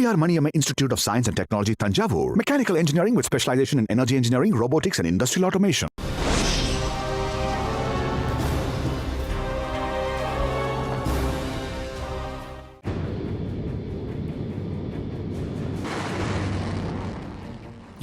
Periyar Maniam institute of science and technology Thanjavur mechanical engineering with specialisation in energy engineering robotics and industrial automation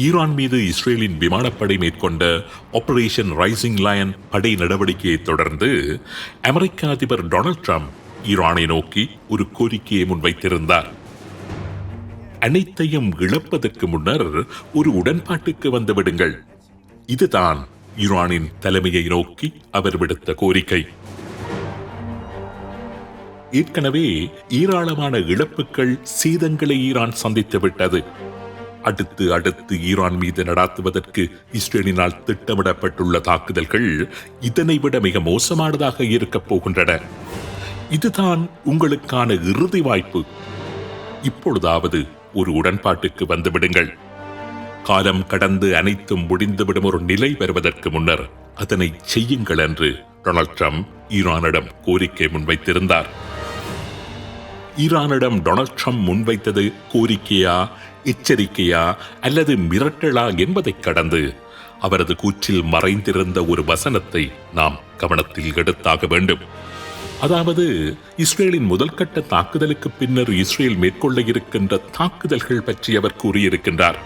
Iran மீது இஸ்ரேலின் விமானப்படை மேற்கொண்ட operation rising lion படை நடவடிக்கையை தொடர்ந்து அமெரிக்க அதிபர் டொனால்ட் ட்ரம்ப் ஈரானை நோக்கி ஒரு கோரிக்கையை முன்வைத்திருந்தார் அனைத்தையும் இழப்பதற்கு முன்னர் ஒரு உடன்பாட்டுக்கு வந்துவிடுங்கள். இதுதான் ஈரானின் தலைமையை நோக்கி அவர் விடுத்த கோரிக்கை. ஏற்கனவே ஏராளமான இழப்புகள் சீதங்களை ஈரான் சந்தித்து விட்டது. அடுத்து அடுத்து ஈரான் மீது நடாத்துவதற்கு இஸ்ரேலினால் திட்டமிடப்பட்டுள்ள தாக்குதல்கள் இதனை விட மிக மோசமானதாக இருக்கப் போகின்றன. இதுதான் உங்களுக்கான இறுதி வாய்ப்பு. இப்பொழுதாவது ஒரு உடன்பாட்டுக்கு வந்துவிடுங்கள் காலம் கடந்து அனைத்தும் முடிந்துவிடும் ஒரு நிலை வருவதற்கு முன்னர் அதனை செய்யுங்கள் என்று டொனால்ட் ட்ரம்ப் ஈரானிடம் கோரிக்கை முன்வைத்திருந்தார். ஈரானிடம் டொனால்ட் ட்ரம்ப் முன்வைத்தது கோரிக்கையா எச்சரிக்கையா அல்லது மிரட்டலா என்பதைக் கடந்து அவரது கூற்றில் மறைந்திருந்த ஒரு வசனத்தை நாம் கவனத்தில் எடுத்தாக வேண்டும். அதாவது இஸ்ரேலின் முதல் கட்ட தாக்குதலுக்கு பின்னர் இஸ்ரேல் மேற்கொள்ள இருக்கின்ற தாக்குதல்கள் பற்றி அவர் கூறியிருக்கின்றார்.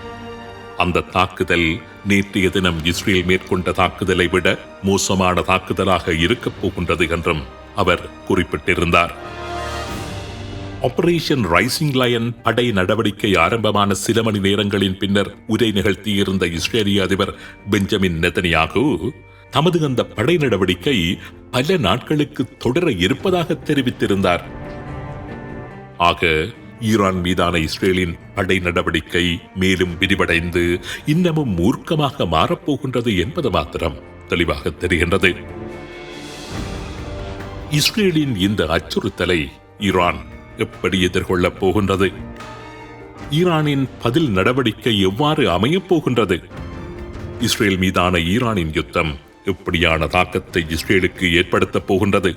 அந்த தாக்குதல் நேற்றைய தினம் இஸ்ரேல் மேற்கொண்ட தாக்குதலை விட மோசமான தாக்குதலாக இருக்கப் போகின்றது என்றும் அவர் குறிப்பிட்டிருந்தார். ஆபரேஷன் ரைசிங் லயன் படை நடவடிக்கை ஆரம்பமான சில மணி நேரங்களின் பின்னர் உரை நிகழ்த்தியிருந்த இஸ்ரேலிய அதிபர் பெஞ்சமின் நெதனியாகு தமது அந்த படை நடவடிக்கை பல நாட்களுக்கு தொடர இருப்பதாக தெரிவித்திருந்தார். ஆக ஈரான் மீதான இஸ்ரேலின் படை நடவடிக்கை மேலும் விரிவடைந்து இன்னமும் மூர்க்கமாக மாறப்போகின்றது என்பது மாத்திரம் தெளிவாக தெரிகின்றது. இஸ்ரேலின் இந்த அச்சுறுத்தலை ஈரான் எப்படி எதிர்கொள்ளப் போகின்றது? ஈரானின் பதில் நடவடிக்கை எவ்வாறு அமையப் போகின்றது? இஸ்ரேல் மீதான ஈரானின் யுத்தம் எப்படியான தாக்கத்தை இஸ்ரேலுக்கு ஏற்படுத்தப் போகின்றது?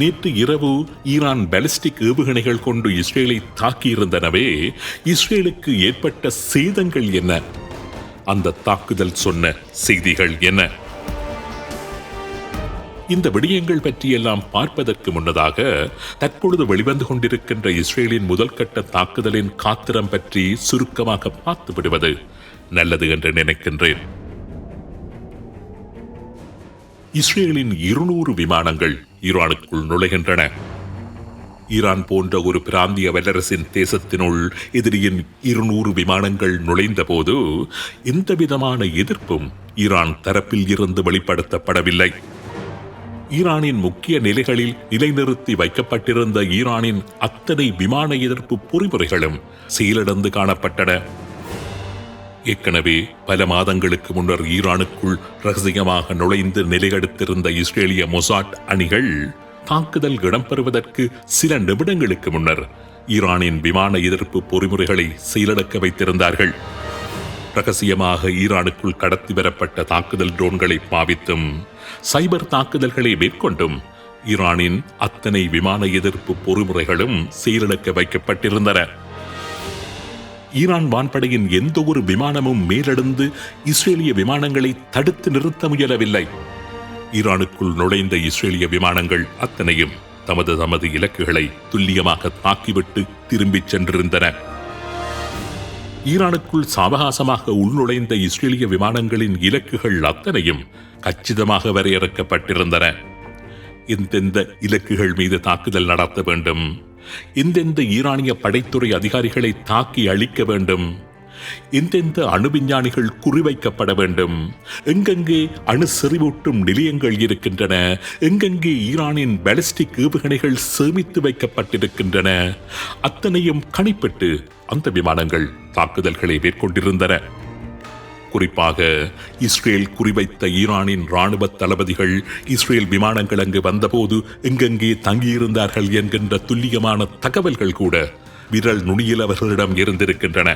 நேற்று இரவு ஈரான் பாலிஸ்டிக் ஏவுகணைகள் கொண்டு இஸ்ரேலை தாக்கியிருந்தனவே இஸ்ரேலுக்கு ஏற்பட்ட சேதங்கள் என்ன? அந்த தாக்குதல் சொன்ன செய்திகள் என்ன? இந்த விடயங்கள் பற்றியெல்லாம் பார்ப்பதற்கு முன்னதாக தற்பொழுது வெளிவந்து கொண்டிருக்கின்ற இஸ்ரேலின் முதல்கட்ட தாக்குதலின் காத்திரம் பற்றி சுருக்கமாக பார்த்து விடுவது நல்லது என்று நினைக்கின்றேன். இஸ்ரேலின் இருநூறு விமானங்கள் ஈரானுக்குள் நுழைகின்றன. ஈரான் போன்ற ஒரு பிராந்திய வல்லரசின் தேசத்தினுள் எதிரியின் இருநூறு விமானங்கள் நுழைந்தபோது எந்தவிதமான எதிர்ப்பும் ஈரான் தரப்பில் இருந்து வெளிப்படுத்தப்படவில்லை. ஈரானின் முக்கிய நிலைகளில் நிலைநிறுத்தி வைக்கப்பட்டிருந்த ஈரானின் அத்தனை விமான எதிர்ப்பு பொறிமுறைகளும் செயலிழந்து காணப்பட்டன. ஏற்கனவே பல மாதங்களுக்கு முன்னர் ஈரானுக்குள் ரகசியமாக நுழைந்து நிலையெடுத்திருந்த இஸ்ரேலிய மொசாட் அணிகள் தாக்குதல் இடம்பெறுவதற்கு சில நிமிடங்களுக்கு முன்னர் ஈரானின் விமான எதிர்ப்பு பொறிமுறைகளை செயலடக்க வைத்திருந்தார்கள். ரகசியமாக ஈரானுக்குள் கடத்தி வரப்பட்ட தாக்குதல் ட்ரோன்களை பாவித்தும் சைபர் தாக்குதல்களை மேற்கொண்டும் ஈரானின் அத்தனை விமான எதிர்ப்பு பொறிமுறைகளும் செயலிழக்க வைக்கப்பட்டிருந்தன. ஈரான் வான்படையின் எந்த ஒரு விமானமும் மேலெழுந்து இஸ்ரேலிய விமானங்களை தடுத்து நிறுத்த முயலவில்லை. ஈரானுக்குள் நுழைந்த இஸ்ரேலிய விமானங்கள் அத்தனையும் தமது தமது இலக்குகளை துல்லியமாக தாக்கிவிட்டு திரும்பிச் சென்றிருந்தன. ஈரானுக்குள் சாவகாசமாக உள்நுழைந்த இஸ்ரேலிய விமானங்களின் இலக்குகள் அத்தனையும் கச்சிதமாக வரையறுக்கப்பட்டிருந்தன. எந்தெந்த இலக்குகள் மீது தாக்குதல் நடத்த வேண்டும்? எந்தெந்த ஈரானிய படைத்துறை அதிகாரிகளை தாக்கி அழிக்க வேண்டும். எந்தெந்த அணு விஞ்ஞானிகள் குறிவைக்கப்பட வேண்டும். எங்கெங்கே அணு செறிவூட்டும் நிலையங்கள் இருக்கின்றன எங்கெங்கே ஈரானின் பாலிஸ்டிக் ஏவுகணைகள் சேமித்து வைக்கப்பட்டிருக்கின்றன அத்தனையும் கணிப்பிட்டு அந்த விமானங்கள் தாக்குதல்களை மேற்கொண்டிருந்தன. குறிப்பாக இஸ்ரேல் குறிவைத்த ஈரானின் ராணுவ தளபதிகள் இஸ்ரேல் விமானங்கள் அங்கு வந்தபோது எங்கெங்கே தங்கியிருந்தார்கள் என்கின்ற துல்லியமான தகவல்கள் கூட விரல் நுனியில் அவர்களிடம் இருந்திருக்கின்றன.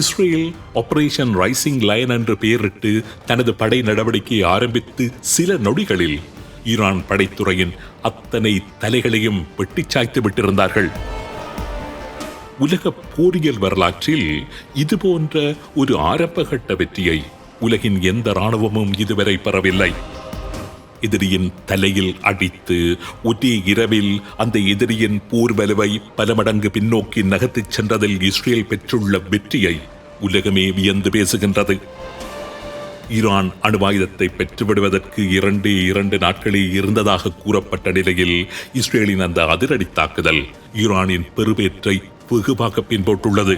இஸ்ரேல் ஆபரேஷன் ரைசிங் லைன் என்று பெயரிட்டு தனது படை நடவடிக்கையை ஆரம்பித்து சில நொடிகளில் ஈரான் படைத்துறையின் அத்தனை தலைகளையும் வெட்டி சாய்த்து விட்டிருந்தார்கள். உலக போரியல் வரலாற்றில் இது போன்ற ஒரு ஆரம்பகட்ட வெற்றியை உலகின் எந்த இராணுவமும் இதுவரை பெறவில்லை. எதிரியின் தலையில் அடித்து ஒரே இரவில் அந்த எதிரியின் போர் வலுவை பல மடங்கு பின்னோக்கி நகர்த்திச் சென்றதில் இஸ்ரேல் பெற்றுள்ள வெற்றியை உலகமே வியந்து பேசுகின்றது. ஈரான் அணுவாயுதத்தை பெற்றுவிடுவதற்கு இரண்டு இரண்டு நாட்களே இருந்ததாக கூறப்பட்ட நிலையில் இஸ்ரேலின் அந்த அதிரடி தாக்குதல் ஈரானின் பெருவேற்றை வெகுவாக பின்பற்றுள்ளது.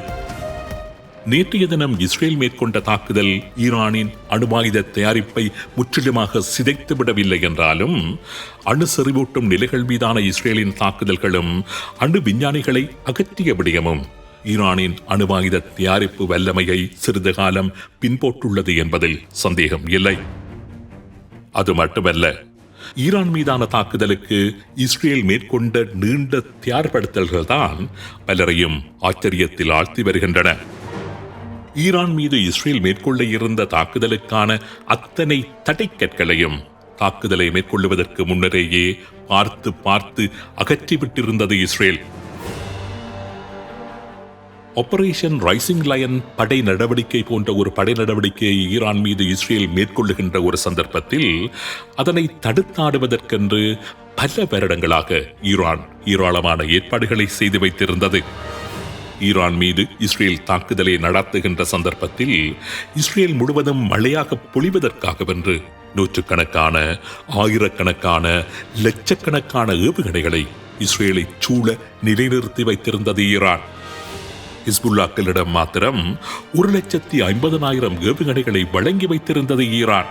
நேற்றைய தினம் இஸ்ரேல் மேற்கொண்ட தாக்குதல் ஈரானின் அணுவாயுத தயாரிப்பை முற்றிலுமாக சிதைத்து விடவில்லை என்றாலும் அணு செறிவூட்டும் நிலைகள் மீதான இஸ்ரேலின் தாக்குதல்களும் அணு விஞ்ஞானிகளை அகற்றிய விடயமும் ஈரானின் அணுவாயுத தயாரிப்பு வல்லமையை சிறிது காலம் பின்போட்டுள்ளது என்பதில் சந்தேகம் இல்லை. அது மட்டுமல்ல ஈரான் மீதான தாக்குதலுக்கு இஸ்ரேல் மேற்கொண்ட நீண்ட தயார்படுத்தல்கள் தான் பலரையும் ஆச்சரியத்தில் ஆழ்த்தி வருகின்றன. ஈரான் மீது இஸ்ரேல் மேற்கொள்ள இருந்த தாக்குதலுக்கான அத்தனை தடைக்கற்களையும் தாக்குதலை மேற்கொள்ளுவதற்கு முன்னரேயே பார்த்து பார்த்து அகற்றிவிட்டிருந்தது இஸ்ரேல். ஆபரேஷன் ரைசிங் லயன் படை நடவடிக்கை போன்ற ஒரு படை நடவடிக்கையை ஈரான் மீது இஸ்ரேல் மேற்கொள்ளுகின்ற ஒரு சந்தர்ப்பத்தில் அதனை தடுத்தாடுவதற்கென்று பல வருடங்களாக ஈரான் ஏராளமான ஏற்பாடுகளை செய்து வைத்திருந்தது. ஈரான் மீது இஸ்ரேல் தாக்குதலை நடத்துகின்ற சந்தர்ப்பத்தில் இஸ்ரேல் முழுவதும் மழையாக பொழிவதற்காகவென்று நூற்றுக்கணக்கான ஆயிரக்கணக்கான லட்சக்கணக்கான ஏவுகணைகளை இஸ்ரேலை சூழ நிலைநிறுத்தி வைத்திருந்தது ஈரான். ஹிஸ்புல்லாக்களிடம் மாத்திரம் ஒரு லட்சத்தி ஐம்பதனாயிரம் ஏவுகணைகளை வழங்கி வைத்திருந்தது ஈரான்.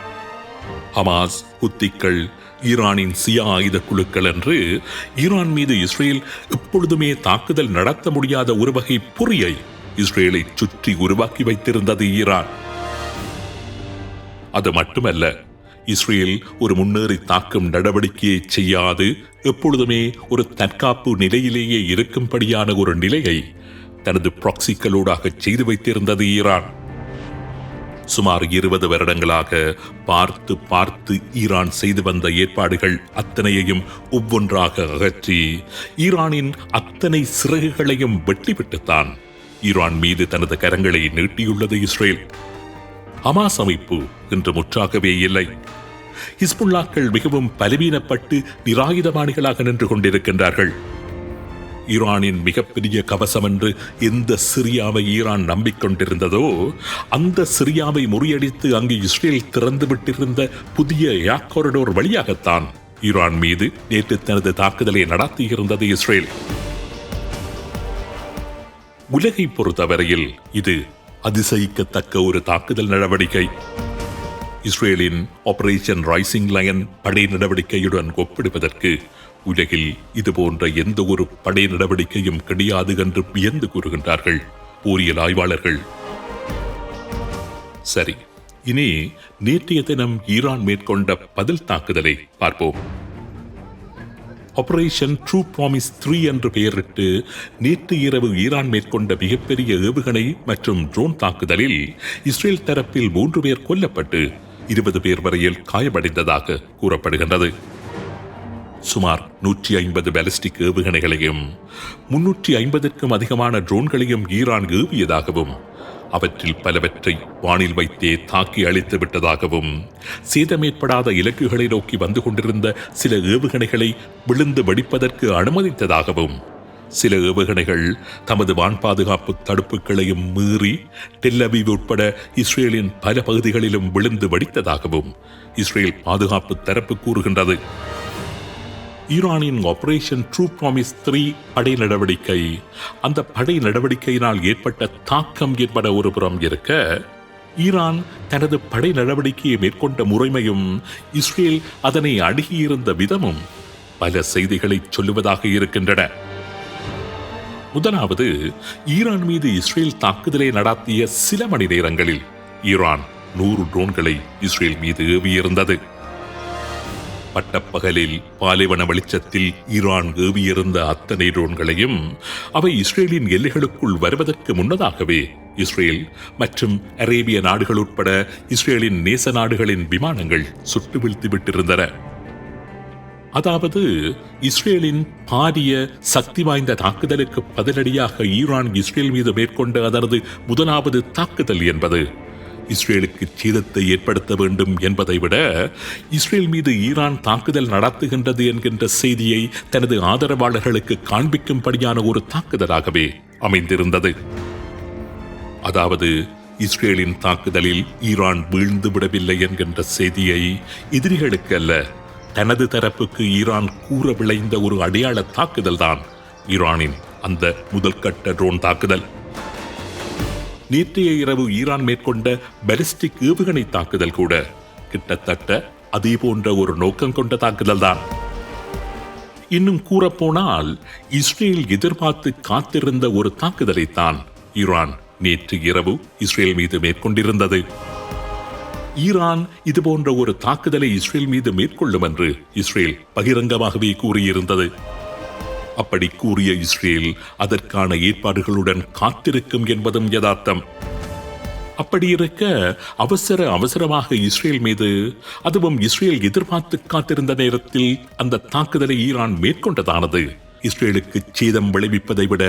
ஹமாஸ் குத்திக்கள் ஈரானின் சியா ஆயுத குழுக்கள் என்று ஈரான் மீது இஸ்ரேல் எப்பொழுதுமே தாக்குதல் நடத்த முடியாத ஒரு வகை பொறியை இஸ்ரேலை சுற்றி உருவாக்கி வைத்திருந்தது ஈரான். அது மட்டுமல்ல இஸ்ரேல் ஒரு முன்னேறி தாக்கும் நடவடிக்கையை செய்யாது எப்பொழுதுமே ஒரு தற்காப்பு நிலையிலேயே இருக்கும்படியான ஒரு நிலையை தனது ப்ராக்சிகளூடாக செய்து வைத்திருந்தது ஈரான். சுமார் இருபது வருடங்களாக பார்த்து பார்த்து ஈரான் செய்து வந்த ஏற்பாடுகள் அத்தனையையும் ஒவ்வொன்றாக அகற்றி ஈரானின் அத்தனை சிறகுகளையும் வெட்டிவிட்டுத்தான் ஈரான் மீது தனது கரங்களை நீட்டியுள்ளது இஸ்ரேல். ஹமாஸ் அமைப்பு இன்று முற்றாகவே இல்லை. ஹிஸ்புல்லாக்கள் மிகவும் பலவீனப்பட்டு நிராயுதபாணிகளாக நின்று கொண்டிருக்கின்றார்கள். ஈரானின் மிகப்பெரிய கவசம் என்று எந்த சிரியாவை ஈரான் நம்பிக்கொண்டிருந்ததோ அந்த சிரியாவை முறியடித்து அங்கு இஸ்ரேல் திறந்து விட்டிருந்த புதிய ஏர் வழியாகத்தான் ஈரான் மீது நேற்று தனது தாக்குதலை நடத்தியிருந்தது இஸ்ரேல். உலகை பொறுத்தவரையில் இது அதிசயிக்கத்தக்க ஒரு தாக்குதல் நடவடிக்கை. இஸ்ரேலின் ஆபரேஷன் ரைசிங் லயன் படை நடவடிக்கையுடன் ஒப்பிடுவதற்கு உலகில் இது போன்ற எந்த ஒரு படை நடவடிக்கையும் கிடையாது என்று வியந்து கூறுகின்றார்கள் போரியல் ஆய்வாளர்கள். சரி இனி நேற்றைய தினம் ஈரான் மேற்கொண்ட பதில் தாக்குதலை பார்ப்போம். ஆபரேஷன் ட்ரூ ப்ராமிஸ் த்ரீ என்று பெயரிட்டு நேற்று இரவு ஈரான் மேற்கொண்ட மிகப்பெரிய ஏவுகணை மற்றும் ட்ரோன் தாக்குதலில் இஸ்ரேல் தரப்பில் மூன்று பேர் கொல்லப்பட்டு இருபது பேர் வரையில் காயமடைந்ததாக கூறப்படுகின்றது. சுமார் நூற்றி ஐம்பது பாலிஸ்டிக் ஏவுகணைகளையும் முன்னூற்றி ஐம்பதற்கும் அதிகமான ட்ரோன்களையும் ஈரான் ஏவியதாகவும் அவற்றில் பலவற்றை வானில் வைத்தே தாக்கி அழித்து விட்டதாகவும் சேதமேற்படாத இலக்குகளை நோக்கி வந்து கொண்டிருந்த சில ஏவுகணைகளை விழுந்து வெடிப்பதற்கு அனுமதித்ததாகவும் சில ஏவுகணைகள் தமது வான் பாதுகாப்பு தடுப்புகளையும் மீறி டெல்லபீவ் உட்பட இஸ்ரேலின் பல பகுதிகளிலும் விழுந்து வெடித்ததாகவும் இஸ்ரேல் பாதுகாப்பு தரப்பு கூறுகின்றது. ஈரானின் ஆபரேஷன் ட்ரூ ப்ராமிஸ் த்ரீ படை நடவடிக்கை. அந்த படை நடவடிக்கையினால் ஏற்பட்ட தாக்கம் என்பன ஒரு புறம் இருக்க ஈரான் தனது படை நடவடிக்கையை மேற்கொண்ட முறைமையும் இஸ்ரேல் அதனை அணுகியிருந்த விதமும் பல செய்திகளை சொல்லுவதாக இருக்கின்றன. முதலாவது ஈரான் மீது இஸ்ரேல் தாக்குதலை நடாத்திய சில மணி நேரங்களில் ஈரான் நூறு ட்ரோன்களை இஸ்ரேல் மீது ஏவியிருந்தது. பட்டப்பகலில் பாலைவன வெளிச்சத்தில் ஈரான் ஏவியிருந்த அத்தனை ட்ரோன்களையும் அவை இஸ்ரேலின் எல்லைகளுக்குள் வருவதற்கு முன்னதாகவே இஸ்ரேல் மற்றும் அரேபிய நாடுகள் உட்பட இஸ்ரேலின் நேச நாடுகளின் விமானங்கள் சுட்டு வீழ்த்தி விட்டிருந்தன அதாவது இஸ்ரேலின் பாரிய சக்தி வாய்ந்த தாக்குதலுக்கு பதிலடியாக ஈரான் இஸ்ரேல் மீது மேற்கொண்ட அதனது முதலாவது தாக்குதல் என்பது. இஸ்ரேலுக்கு சீதத்தை ஏற்படுத்த வேண்டும் என்பதை விட இஸ்ரேல் மீது ஈரான் தாக்குதல் நடத்துகின்றது என்கின்ற செய்தியை தனது ஆதரவாளர்களுக்கு காண்பிக்கும்படியான ஒரு தாக்குதலாகவே அமைந்திருந்தது. அதாவது இஸ்ரேலின் தாக்குதலில் ஈரான் வீழ்ந்து விடவில்லை என்கின்ற செய்தியை எதிரிகளுக்கு அல்ல தனது தரப்புக்கு ஈரான் கூற விளைந்த ஒரு அடையாள தாக்குதல் தான் ஈரானின் அந்த முதல் கட்ட ட்ரோன் தாக்குதல். நேற்றைய இரவு ஈரான் மேற்கொண்ட பலிஸ்டிக் ஏவுகணை தாக்குதல் கூட. கிட்டத்தட்ட அதே போன்ற ஒரு நோக்கம் கொண்ட தாக்குதல் தான். இன்னும் கூறப்போனால் இஸ்ரேல் எதிர்பார்த்து காத்திருந்த ஒரு தாக்குதலைத்தான் ஈரான் நேற்று இரவு இஸ்ரேல் மீது மேற்கொண்டிருந்தது. ஈரான் இது போன்ற ஒரு தாக்குதலை இஸ்ரேல் மீது மேற்கொள்ளும் என்று இஸ்ரேல் பகிரங்கமாகவே கூறியிருந்தது. அப்படி கூறிய இஸ்ரேல் அதற்கான ஏற்பாடுகளுடன் காத்திருக்கும் என்பதும் யதார்த்தம். அப்படி இருக்க அவசர அவசரமாக இஸ்ரேல் மீது அதுவும் இஸ்ரேல் எதிர்பார்த்து காத்திருந்த நேரத்தில் அந்த தாக்குதலை ஈரான் மேற்கொண்டதானது. இஸ்ரேலுக்கு சேதம் விளைவிப்பதை விட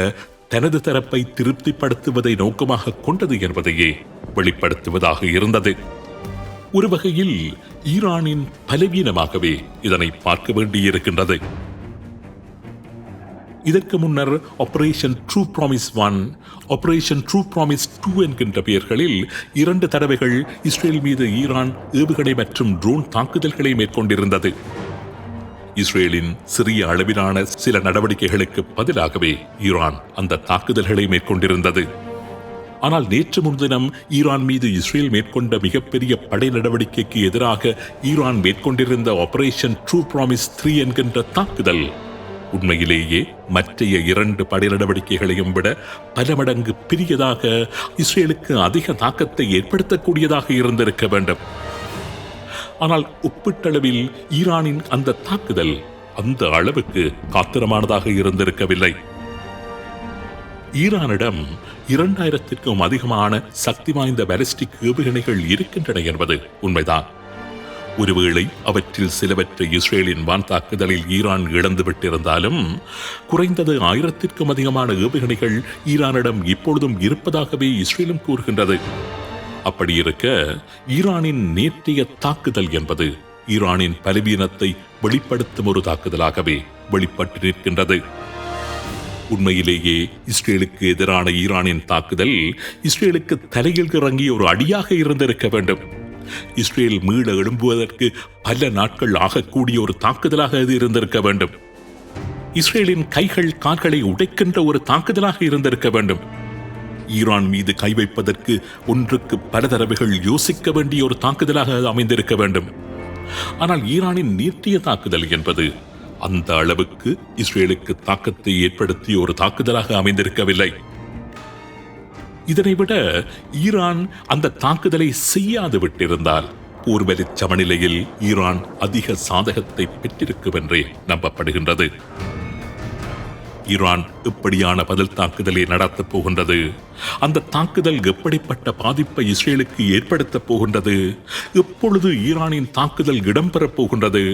தனது தரப்பை திருப்திப்படுத்துவதை நோக்கமாக கொண்டது என்பதையே வெளிப்படுத்துவதாக இருந்தது. ஒரு வகையில் ஈரானின் பலவீனமாகவே இதனை பார்க்க வேண்டியிருக்கின்றது. இதற்கு முன்னர் operation true promise one operation true promise two என்கின்ற பெயர்களில் இரண்டு தடவைகள் இஸ்ரேல் மீது ஈரான் ஏவுகணை மற்றும் ட்ரோன் தாக்குதல்களை மேற்கொண்டிருந்தது. இஸ்ரேலின் சிறிய அளவிலான சில நடவடிக்கைகளுக்கு பதிலாகவே ஈரான் அந்த தாக்குதல்களை மேற்கொண்டிருந்தது. ஆனால் நேற்று முன்தினம் ஈரான் மீது இஸ்ரேல் மேற்கொண்ட மிகப்பெரிய படை நடவடிக்கைக்கு எதிராக ஈரான் மேற்கொண்டிருந்த ஆபரேஷன் ட்ரூ ப்ராமிஸ் த்ரீ என்கின்ற தாக்குதல் உண்மையிலேயே மற்றைய இரண்டு படை நடவடிக்கைகளையும் விட பல மடங்கு பெரியதாக இஸ்ரேலுக்கு அதிக தாக்கத்தை ஏற்படுத்தக்கூடியதாக இருந்திருக்க வேண்டும். ஆனால் ஒப்பீட்டளவில் ஈரானின் அந்த தாக்குதல் அந்த அளவுக்கு காத்திரமானதாக இருந்திருக்கவில்லை. ஈரானிடம் இரண்டாயிரத்திற்கும் அதிகமான சக்தி வாய்ந்த பாலிஸ்டிக் ஏவுகணைகள் இருக்கின்றன என்பது உண்மைதான். ஒருவேளை அவற்றில் சிலவற்றை இஸ்ரேலின் வான் தாக்குதலில் ஈரான் இழந்துவிட்டிருந்தாலும் குறைந்தது ஆயிரத்திற்கும் அதிகமான ஏவுகணைகள் ஈரானிடம் இப்பொழுதும் இருப்பதாகவே இஸ்ரேலும் கூறுகின்றது. அப்படி இருக்க ஈரானின் நேற்றைய தாக்குதல் என்பது ஈரானின் பலவீனத்தை வெளிப்படுத்தும் ஒரு தாக்குதலாகவே வெளிப்பட்டு நிற்கின்றது. உண்மையிலேயே இஸ்ரேலுக்கு எதிரான ஈரானின் தாக்குதல் இஸ்ரேலுக்கு தலையில் இறங்கிய ஒரு அடியாக இருந்திருக்க வேண்டும். இஸ்ரேல் மீள எழும்புவதற்கு பல நாட்கள் ஆகக்கூடிய ஒரு தாக்குதலாக அது இருந்திருக்க வேண்டும். இஸ்ரேலின் கைகள் கால்களை உடைக்கின்ற ஒரு தாக்குதலாக இருந்திருக்க வேண்டும். ஈரான் மீது கை வைப்பதற்கு ஒன்றுக்கு பல தடவைகள் யோசிக்க வேண்டிய ஒரு தாக்குதலாக அது அமைந்திருக்க வேண்டும். ஆனால் ஈரானின் நீட்டிய தாக்குதல் என்பது அந்த அளவுக்கு இஸ்ரேலுக்கு தாக்கத்தை ஏற்படுத்திய ஒரு தாக்குதலாக அமைந்திருக்கவில்லை. இதனை விட ஈரான் அந்த தாக்குதலை செய்யாது விட்டிருந்தால் போர்வலி சமநிலையில் ஈரான் அதிக சாதகத்தை பெற்றிருக்கும் என்றே நம்பப்படுகின்றது. ஈரான் எப்படியான பதில் தாக்குதலை நடத்தப் போகின்றது? அந்த தாக்குதல் எப்படிப்பட்ட பாதிப்பை இஸ்ரேலுக்கு ஏற்படுத்தப் போகின்றது? எப்பொழுது ஈரானின் தாக்குதல் இடம்பெறப் போகின்றது?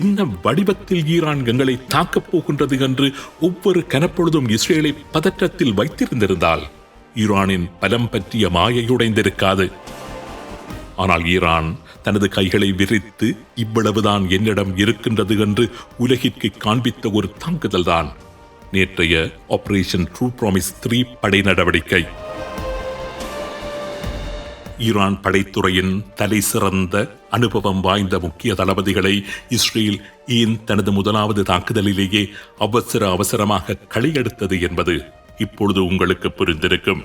என்ன வடிவத்தில் ஈரான் எங்களை தாக்கப் போகின்றது என்று ஒவ்வொரு கனப்பொழுதும் இஸ்ரேலை பதற்றத்தில் வைத்திருந்திருந்தால் ஈரானின் பலம் பற்றிய மாயையுடைந்திருக்காது ஆனால் ஈரான் தனது கைகளை விரித்து இவ்வளவுதான் என்னிடம் இருக்கின்றது என்று உலகிற்கு காண்பித்த ஒரு தாக்குதல்தான் நேற்றைய ஆபரேஷன் ட்ரூ ப்ராமிஸ் த்ரீ படை நடவடிக்கை. ஈரான் படைத்துறையின் தலை சிறந்த அனுபவம் வாய்ந்த முக்கிய தளபதிகளை இஸ்ரேல் ஏன் தனது முதலாவது தாக்குதலிலேயே அவசர அவசரமாக களியெடுத்தது என்பது இப்பொழுது உங்களுக்கு புரிந்திருக்கும்.